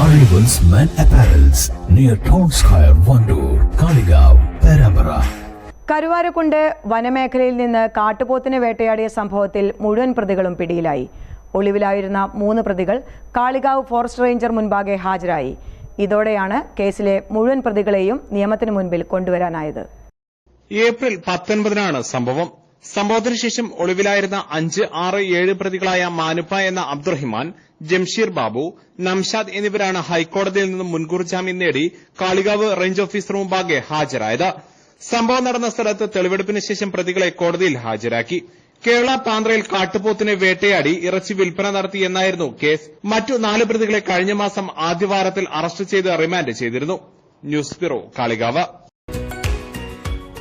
Arrivals Men Apparels near Town Square, Vandoor, Kaligaon, Perambara. Karuvarakundu വനമേഖലയിൽ നിന്ന് കാട്ടുപോത്തിനെ വേട്ടയാടിയ സംഭവത്തിൽ മുഴുവൻ പ്രതികളും പിടിയിലായി. ഒളിവിലായിരുന്ന മൂന്ന് പ്രതികൾ കാളികാവ് ഫോറസ്റ്റ് റേഞ്ചർ മുൻപാകെ ഹാജരായി. ഇതോടെയാണ് കേസിലെ മുഴുവൻ പ്രതികളെയും നിയമത്തിന് മുൻപിൽ കൊണ്ടുവരാനായത്. ഏപ്രിൽ പത്തൊൻപതിനാണ് സംഭവം. സംഭവത്തിന് ശേഷം ഒളിവിലായിരുന്ന അഞ്ച് ആറ് ഏഴ് പ്രതികളായ മാനുപ്പ എന്ന അബ്ദുറഹിമാൻ ജംഷീർ ബാബു നംഷാദ് എന്നിവരാണ് ഹൈക്കോടതിയിൽ നിന്നും മുൻകൂർ ജാമ്യം നേടി കാളികാവ് റേഞ്ച് ഓഫീസർ മുമ്പാകെ ഹാജരായത്. സംഭവം നടന്ന സ്ഥലത്ത് തെളിവെടുപ്പിന് ശേഷം പ്രതികളെ കോടതിയിൽ ഹാജരാക്കി. കേരള പാന്ത്രയിൽ കാട്ടുപോത്തിനെ വേട്ടയാടി ഇറച്ചി വിൽപ്പന നടത്തി എന്നായിരുന്നു കേസ്. മറ്റു നാല് പ്രതികളെ കഴിഞ്ഞ മാസം ആദ്യവാരത്തിൽ അറസ്റ്റ് ചെയ്ത് റിമാൻഡ് ചെയ്തിരുന്നു. News bureau Kalikavu.